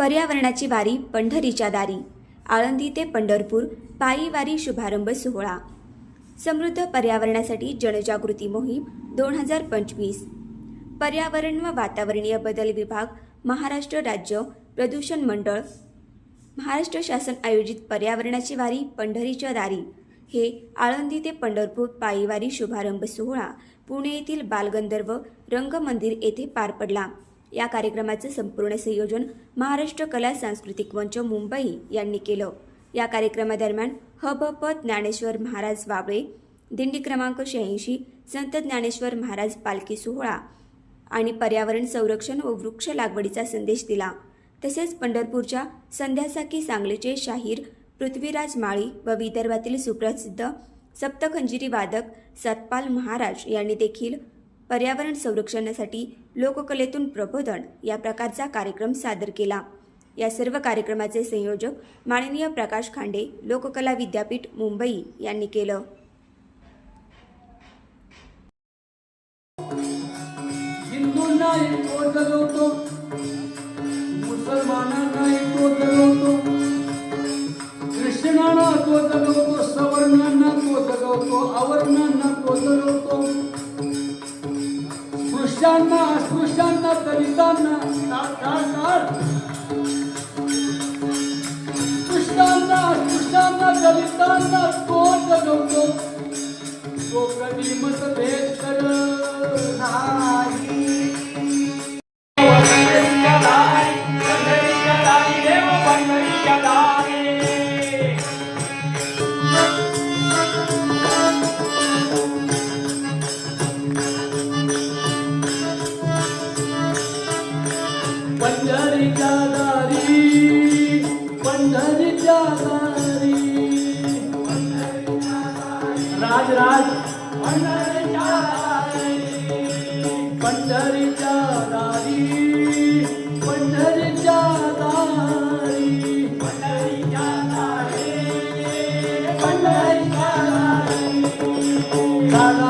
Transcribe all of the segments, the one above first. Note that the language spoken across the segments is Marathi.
पर्यावरणाची वारी पंढरीच्या दारी. आळंदी ते पंढरपूर पायी वारी शुभारंभ सोहळा. समृद्ध पर्यावरणासाठी जनजागृती मोहीम दोन हजार पंचवीस. पर्यावरण व वातावरणीय बदल विभाग महाराष्ट्र राज्य प्रदूषण मंडळ. महाराष्ट्र शासन आयोजित पर्यावरणाची वारी पंढरीच्या दारी. हे आळंदी ते पंढरपूर पायीवारी शुभारंभ सोहळा पुणे येथील बालगंधर्व रंगमंदिर येथे पार पडला. या कार्यक्रमाचे संपूर्ण संयोजन महाराष्ट्र कला सांस्कृतिक मंच मुंबई यांनी केलं. या कार्यक्रमादरम्यान हबप ज्ञानेश्वर महाराज वाबळे दिंडी क्रमांक शहाऐंशी संत ज्ञानेश्वर महाराज पालखी सोहळा आणि पर्यावरण संरक्षण व वृक्ष लागवडीचा संदेश दिला. तसेच पंढरपूरच्या संध्यासाकी सांगलीचे शाहीर पृथ्वीराज माळी व विदर्भातील सुप्रसिद्ध सप्तखंजिरी वादक सतपाल महाराज यांनी देखील पर्यावरण संरक्षणासाठी लोककलेतून प्रबोधन या प्रकारचा कार्यक्रम सादर केला. या सर्व कार्यक्रमाचे संयोजक माननीय प्रकाश खांडे लोककला विद्यापीठ मुंबई यांनी केलं. हिंदूंना मुसलमानांना तो जगवतो ख्रिश्चनांना तो जगवतो स्पृश्यांना राज राज पंढरीच्या दारी पंढरीच्या दारी पंढरीच्या दारी पंढरीच्या दारी.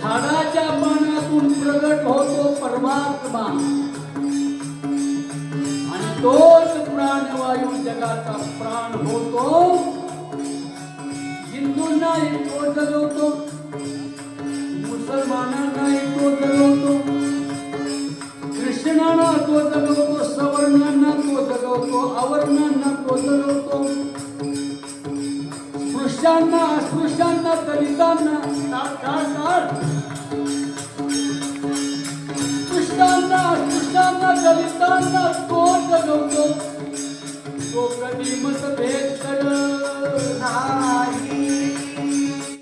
झाडाच्या पानातून प्रगट होतो परमात्मा. तोच प्राणवायू जगाचा प्राण होतो. हिंदूंना तो जगवतो. मुसलमानांना तो जगवतो. ख्रिश्चनांना तो जगवतो. सवर्णांना तो जगवतो. अवर्णांना तो जगवतो. स्पृश्यांना अस्पृश्यांना दलितांना टाळ, टाळ,